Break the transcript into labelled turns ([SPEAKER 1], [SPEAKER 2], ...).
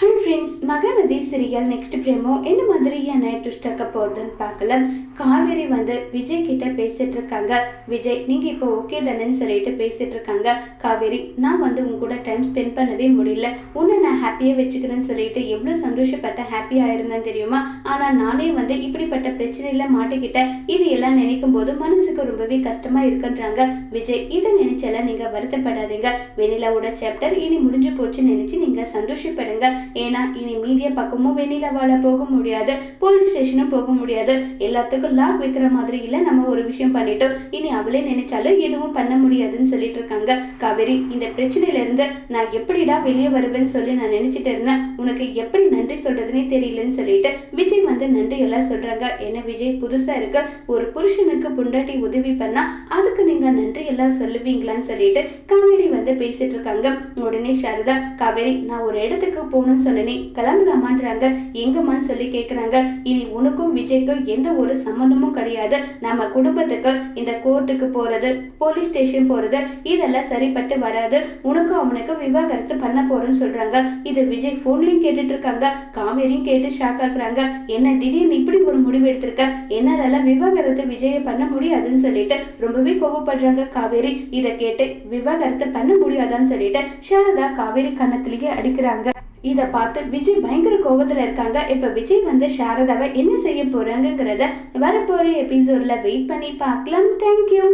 [SPEAKER 1] Hi friends Mahanadhi serial next promo என்ன மாதிரியான twist ஆக்க போகுதுன்னு பார்க்கலாம். காவேரி வந்து விஜய் கிட்ட பேசிட்டு இருக்காங்க. விஜய் நீங்கள் இப்போ ஓகே தானேன்னு சொல்லிட்டு பேசிட்டு இருக்காங்க. காவேரி நான் வந்து உங்க கூட டைம் ஸ்பெண்ட் பண்ணவே முடியல. உன்னை நான் ஹாப்பியாக வச்சுக்கிறேன்னு சொல்லிட்டு எவ்வளோ சந்தோஷப்பட்ட ஹாப்பியாக இருந்தேன் தெரியுமா? ஆனால் நானே வந்து இப்படிப்பட்ட பிரச்சனையில் மாட்டிக்கிட்டேன். இது எல்லாம் நினைக்கும் போது மனசுக்கு ரொம்பவே கஷ்டமாக இருக்குன்றாங்க. விஜய் இதை நினைச்சால நீங்கள் வருத்தப்படாதீங்க. வெண்ணிலாவோட சாப்டர் இனி முடிஞ்சு போச்சுன்னு நினச்சி நீங்கள் சந்தோஷப்படுங்க. ஏன்னா இனி மீடியா பக்கமும் வெண்ணிலாவால போக முடியாது போலீஸ் ஸ்டேஷனும் போக முடியாது. எல்லாத்துக்கும் லாக் வைக்கிற மாதிரி இல்லை நம்ம ஒரு விஷயம் பண்ணிட்டோம். இனி அவளே நினைச்சாலும் எதுவும் பண்ண முடியாதுன்னு சொல்லிட்டு இருக்காங்க. காவேரி இந்த பிரச்சனையில இருந்து நான் எப்படிடா வெளியே வருவேன்னு சொல்லி நான் நினைச்சிட்டு இருந்தேன். உனக்கு எப்படி நன்றி சொல்றதுனே தெரியலன்னு சொல்லிட்டு விஜய் வந்து நன்றி எல்லாம் சொல்றாங்க. என்ன விஜய் புதுசா இருக்கு ஒரு புருஷனுக்கு புண்டாட்டி உதவி பண்ணா அதுக்கு நீங்க நன்றி எல்லாம் சொல்லுவீங்களான்னு சொல்லிட்டு காவேரி வந்து பேசிட்டு இருக்காங்க. உடனே சாரதா காவேரி நான் ஒரு இடத்துக்கு போகணும் போகணும்னு சொன்னனே கிளம்பலாமான்றாங்க. எங்கம்மான்னு சொல்லி கேக்குறாங்க. இனி உனக்கும் விஜய்க்கும் எந்த ஒரு சம்மந்தமும் கிடையாது. நம்ம குடும்பத்துக்கு இந்த கோர்ட்டுக்கு போறது போலீஸ் ஸ்டேஷன் போறது இதெல்லாம் சரிப்பட்டு வராது. உனக்கும் அவனுக்கு விவாகரத்து பண்ண போறேன்னு சொல்றாங்க. இது விஜய் ஃபோன்லையும் கேட்டுட்டு இருக்காங்க காவேரியும் கேட்டு ஷாக் ஆகுறாங்க. என்ன திடீர்னு இப்படி ஒரு முடிவு எடுத்திருக்க? என்னால விவாகரத்து விஜயை பண்ண முடியாதுன்னு சொல்லிட்டு ரொம்பவே கோவப்படுறாங்க காவேரி. இதை கேட்டு விவாகரத்து பண்ண முடியாதான்னு சொல்லிட்டு சாரதா காவேரி கணக்கிலேயே அடிக்கிறாங்க. இதை பார்த்து விஜய் பயங்கர கோபத்தில் இருக்காங்க. இப்போ விஜய் வந்து சாரதாவை என்ன செய்ய போகிறாங்கங்கிறத வரப்போகிற எபிசோடில் வெயிட் பண்ணி பார்க்கலாம். தேங்க்யூ